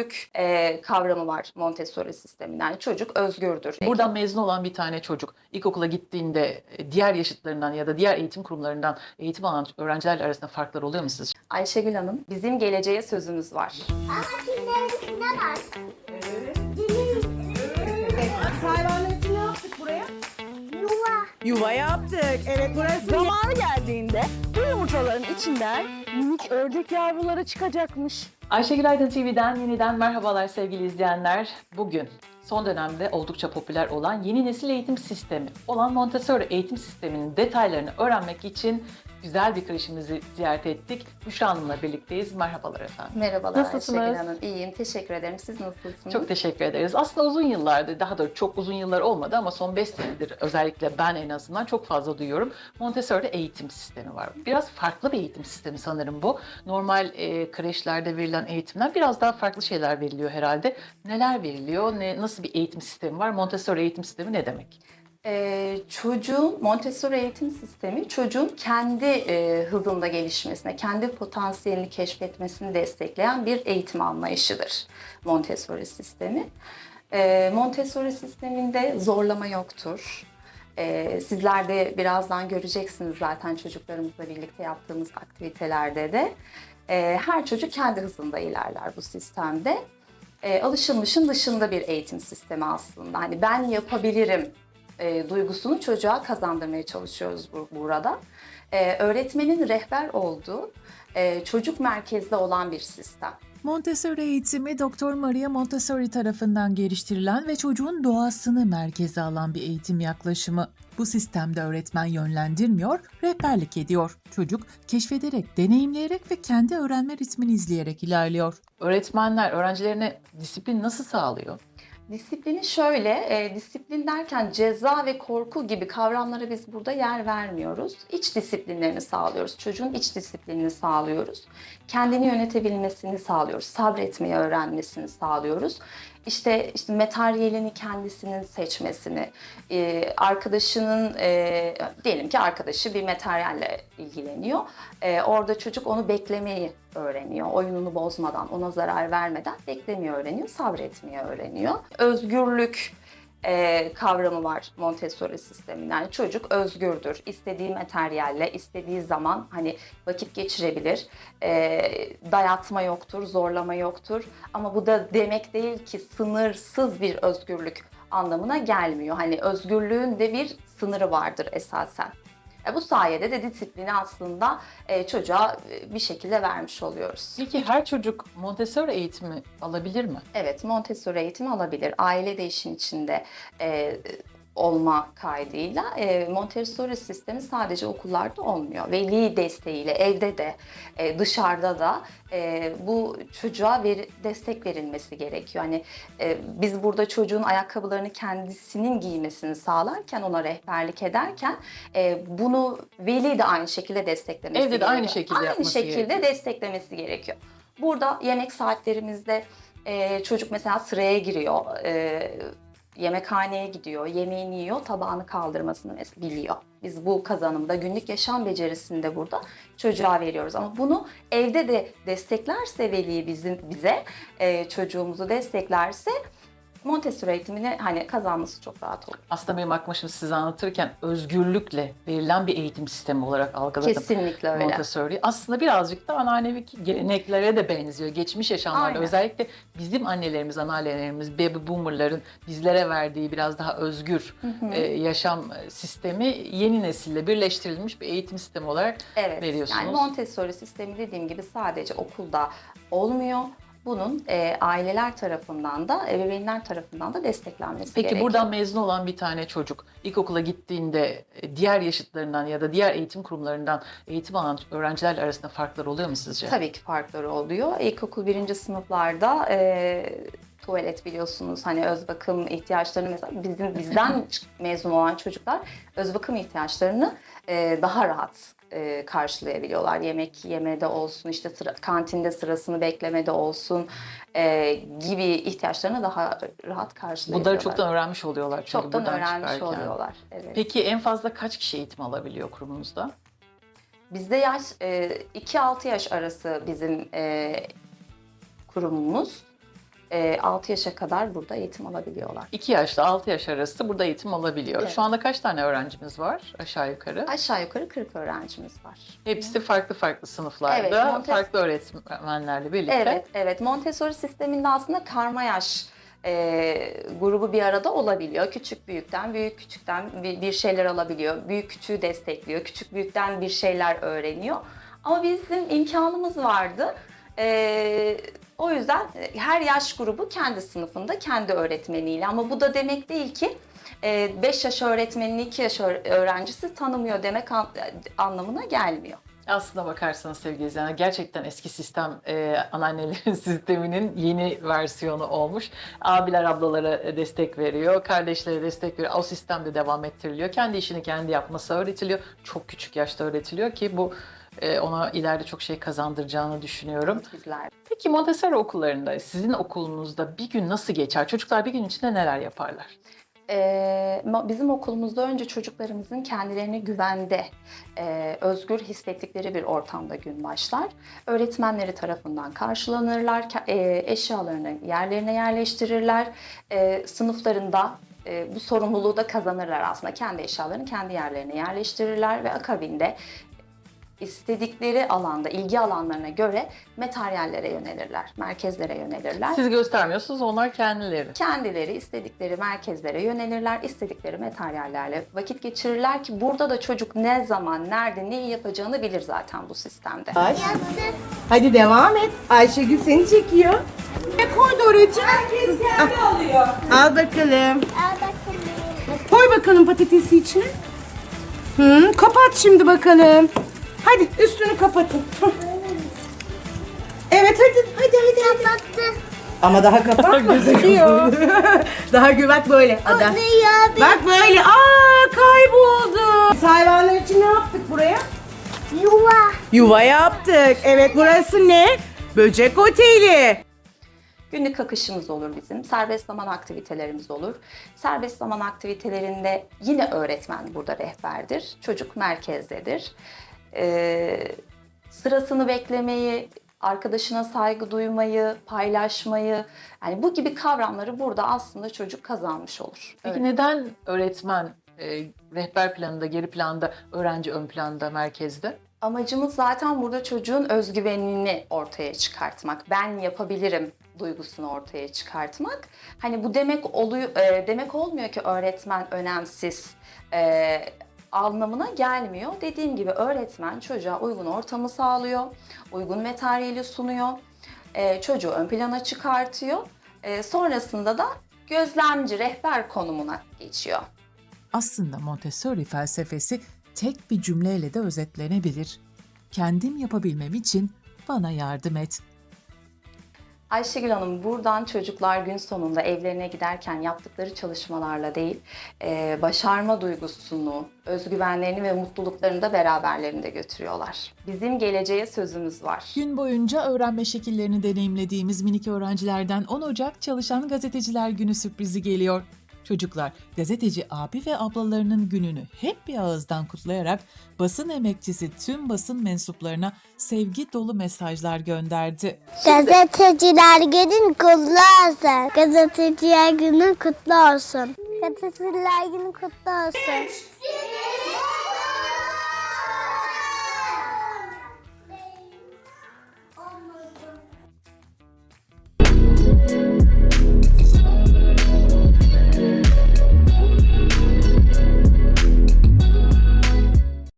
özgürlük e, kavramı var Montessori sisteminden. Yani çocuk özgürdür. Buradan mezun olan bir tane çocuk ilkokula gittiğinde e, diğer yaşıtlarından ya da diğer eğitim kurumlarından eğitim alan öğrencilerle arasında farklar oluyor mu sizce? Ayşegül Hanım, bizim geleceğe sözümüz var. Ama içinde var. Hayvanlar için ne yaptık buraya? Yuva. Yuva yaptık. Evet burası zamanı geldiğinde bu yumurtaların içinden minik ördek yavruları çıkacakmış. Ayşegül Aydın TV'den yeniden merhabalar sevgili izleyenler. Bugün son dönemde oldukça popüler olan yeni nesil eğitim sistemi olan Montessori eğitim sisteminin detaylarını öğrenmek için güzel bir kreşimizi ziyaret ettik. Büşra Hanım'la birlikteyiz. Merhabalar efendim. Merhabalar Nasılsınız? Ayşegül Hanım. İyiyim, teşekkür ederim. Siz nasılsınız? Çok teşekkür ederiz. Aslında uzun yıllardır, daha da çok uzun yıllar olmadı ama son 5 senedir özellikle ben en azından çok fazla duyuyorum. Montessori eğitim sistemi var. Biraz farklı bir eğitim sistemi sanırım bu. Normal e, kreşlerde verilen eğitimden biraz daha farklı şeyler veriliyor herhalde. Neler veriliyor? Ne, nasıl bir eğitim sistemi var? Montessori eğitim sistemi ne demek? Ee, çocuğun Montessori eğitim sistemi çocuğun kendi e, hızında gelişmesine, kendi potansiyelini keşfetmesini destekleyen bir eğitim anlayışıdır Montessori sistemi. Ee, Montessori sisteminde zorlama yoktur. Ee, sizler de birazdan göreceksiniz zaten çocuklarımızla birlikte yaptığımız aktivitelerde de. Ee, her çocuk kendi hızında ilerler bu sistemde. Ee, alışılmışın dışında bir eğitim sistemi aslında. Hani ben yapabilirim e, duygusunu çocuğa kazandırmaya çalışıyoruz bu, burada. E, öğretmenin rehber olduğu, e, çocuk merkezde olan bir sistem. Montessori eğitimi Dr. Maria Montessori tarafından geliştirilen ve çocuğun doğasını merkeze alan bir eğitim yaklaşımı. Bu sistemde öğretmen yönlendirmiyor, rehberlik ediyor. Çocuk keşfederek, deneyimleyerek ve kendi öğrenme ritmini izleyerek ilerliyor. Öğretmenler öğrencilerine disiplin nasıl sağlıyor? Disiplini şöyle, e, disiplin derken ceza ve korku gibi kavramlara biz burada yer vermiyoruz. İç disiplinlerini sağlıyoruz. Çocuğun iç disiplinini sağlıyoruz. Kendini yönetebilmesini sağlıyoruz. Sabretmeyi öğrenmesini sağlıyoruz. İşte, işte materyalini kendisinin seçmesini, e, arkadaşının, e, diyelim ki arkadaşı bir materyalle ilgileniyor. E, orada çocuk onu beklemeyi öğreniyor. Oyununu bozmadan, ona zarar vermeden beklemeyi öğreniyor, sabretmeyi öğreniyor. Özgürlük e, kavramı var Montessori sisteminden. Yani çocuk özgürdür. İstediği materyalle, istediği zaman hani vakit geçirebilir. E, dayatma yoktur, zorlama yoktur. Ama bu da demek değil ki sınırsız bir özgürlük anlamına gelmiyor. Hani özgürlüğün de bir sınırı vardır esasen. E, bu sayede de disiplini aslında e, çocuğa e, bir şekilde vermiş oluyoruz. Peki her çocuk Montessori eğitimi alabilir mi? Evet, Montessori eğitimi alabilir. Aile de işin içinde olma kaydıyla e, Montessori sistemi sadece okullarda olmuyor. Veli desteğiyle evde de e, dışarıda da e, bu çocuğa veri- destek verilmesi gerekiyor. Hani e, biz burada çocuğun ayakkabılarını kendisinin giymesini sağlarken ona rehberlik ederken e, bunu veli de aynı şekilde desteklemesi Evde de aynı şekilde Aynı yapması şekilde gerekiyor. desteklemesi gerekiyor. Burada yemek saatlerimizde e, çocuk mesela sıraya giriyor, e, yemekhaneye gidiyor, yemeğini yiyor, tabağını kaldırmasını biliyor. Biz bu kazanımda günlük yaşam becerisinde burada çocuğa veriyoruz. Ama bunu evde de desteklerse veli bizim bize, e, çocuğumuzu desteklerse Montessori eğitimini hani kazanması çok rahat olur. Aslında benim aklıma şimdi size anlatırken özgürlükle verilen bir eğitim sistemi olarak algıladım. Kesinlikle öyle. Montessori. Aslında birazcık da ananevi geleneklere de benziyor. Geçmiş yaşamlarda Aynen. özellikle bizim annelerimiz, anneannelerimiz, baby boomerların bizlere verdiği biraz daha özgür e, yaşam sistemi yeni nesille birleştirilmiş bir eğitim sistemi olarak Evet. veriyorsunuz. Yani Montessori sistemi dediğim gibi sadece okulda olmuyor. Bunun e, aileler tarafından da, ebeveynler tarafından da desteklenmesi Peki gerekiyor. buradan mezun olan bir tane çocuk ilkokula gittiğinde e, diğer yaşıtlarından ya da diğer eğitim kurumlarından eğitim alan öğrencilerle arasında farklar oluyor mu sizce? Tabii ki farkları oluyor. İlkokul birinci sınıflarda e, tuvalet biliyorsunuz hani öz bakım ihtiyaçlarını mesela bizim bizden mezun olan çocuklar öz bakım ihtiyaçlarını e, daha rahat e, karşılayabiliyorlar. Yemek yemede olsun, işte sıra, kantinde sırasını beklemede olsun e, gibi ihtiyaçlarını daha rahat karşılayabiliyorlar. Bunları çoktan öğrenmiş oluyorlar çünkü Çoktan öğrenmiş çıkarken. oluyorlar. Evet. Peki en fazla kaç kişi eğitim alabiliyor kurumunuzda? Bizde yaş e, 2-6 yaş arası bizim e, kurumumuz. E, 6 yaşa kadar burada eğitim alabiliyorlar. 2 yaşla 6 yaş arası burada eğitim alabiliyor. Evet. Şu anda kaç tane öğrencimiz var aşağı yukarı? Aşağı yukarı 40 öğrencimiz var. Hepsi farklı farklı sınıflarda, Evet, Montes- farklı öğretmenlerle birlikte. Evet, evet. Montessori sisteminde aslında karma yaş e, grubu bir arada olabiliyor. Küçük büyükten, büyük küçükten bir, bir şeyler alabiliyor. Büyük küçüğü destekliyor. Küçük büyükten bir şeyler öğreniyor. Ama bizim imkanımız vardı. E, o yüzden her yaş grubu kendi sınıfında, kendi öğretmeniyle. Ama bu da demek değil ki 5 yaş öğretmenini 2 yaş öğ- öğrencisi tanımıyor demek an- anlamına gelmiyor. Aslına bakarsanız sevgili izleyenler gerçekten eski sistem e, anneannelerin sisteminin yeni versiyonu olmuş. Abiler ablalara destek veriyor, kardeşlere destek veriyor. O sistem de devam ettiriliyor. Kendi işini kendi yapması öğretiliyor. Çok küçük yaşta öğretiliyor ki bu e, ona ileride çok şey kazandıracağını düşünüyorum. Bizler. Peki Montessori okullarında, sizin okulunuzda bir gün nasıl geçer? Çocuklar bir gün içinde neler yaparlar? Ee, ma- bizim okulumuzda önce çocuklarımızın kendilerini güvende, e, özgür hissettikleri bir ortamda gün başlar. Öğretmenleri tarafından karşılanırlar, e, eşyalarını yerlerine yerleştirirler. E, sınıflarında e, bu sorumluluğu da kazanırlar aslında. Kendi eşyalarını kendi yerlerine yerleştirirler ve akabinde istedikleri alanda, ilgi alanlarına göre materyallere yönelirler, merkezlere yönelirler. Siz göstermiyorsunuz, onlar kendileri. Kendileri istedikleri merkezlere yönelirler, istedikleri materyallerle vakit geçirirler ki burada da çocuk ne zaman, nerede, neyi yapacağını bilir zaten bu sistemde. Yaptı. Hadi devam et. Ayşegül seni çekiyor. Ne koydu oracığım? Herkes kendi alıyor. Al bakalım. Al bakalım. Koy bakalım patatesi içine. Hı, kapat şimdi bakalım. Hadi üstünü kapatın. Evet hadi hadi hadi. hadi. Kapattı. Ama daha kapatma. Gözüküyor. daha gü bak böyle. Ada. Ne ya? Bak böyle. Aa kayboldu. Biz hayvanlar için ne yaptık buraya? yuva. Yuva yaptık. Evet burası ne? Böcek oteli. Günlük akışımız olur bizim, serbest zaman aktivitelerimiz olur. Serbest zaman aktivitelerinde yine öğretmen burada rehberdir, çocuk merkezdedir. Ee, sırasını beklemeyi, arkadaşına saygı duymayı, paylaşmayı, yani bu gibi kavramları burada aslında çocuk kazanmış olur. Peki Evet. neden öğretmen e, rehber planında, geri planda, öğrenci ön planda, merkezde? Amacımız zaten burada çocuğun özgüvenini ortaya çıkartmak. Ben yapabilirim duygusunu ortaya çıkartmak. Hani bu demek oluyor e, demek olmuyor ki öğretmen önemsiz e, anlamına gelmiyor. Dediğim gibi öğretmen çocuğa uygun ortamı sağlıyor, uygun materyali sunuyor, e, çocuğu ön plana çıkartıyor. E, sonrasında da gözlemci, rehber konumuna geçiyor. Aslında Montessori felsefesi tek bir cümleyle de özetlenebilir. Kendim yapabilmem için bana yardım et. Ayşegül Hanım buradan çocuklar gün sonunda evlerine giderken yaptıkları çalışmalarla değil, e, başarma duygusunu, özgüvenlerini ve mutluluklarını da beraberlerinde götürüyorlar. Bizim geleceğe sözümüz var. Gün boyunca öğrenme şekillerini deneyimlediğimiz minik öğrencilerden 10 Ocak Çalışan Gazeteciler Günü sürprizi geliyor. Çocuklar gazeteci abi ve ablalarının gününü hep bir ağızdan kutlayarak basın emekçisi tüm basın mensuplarına sevgi dolu mesajlar gönderdi. Gazeteciler günün kutlu olsun. Gazeteciler günün kutlu olsun. Gazeteciler günü kutlu olsun.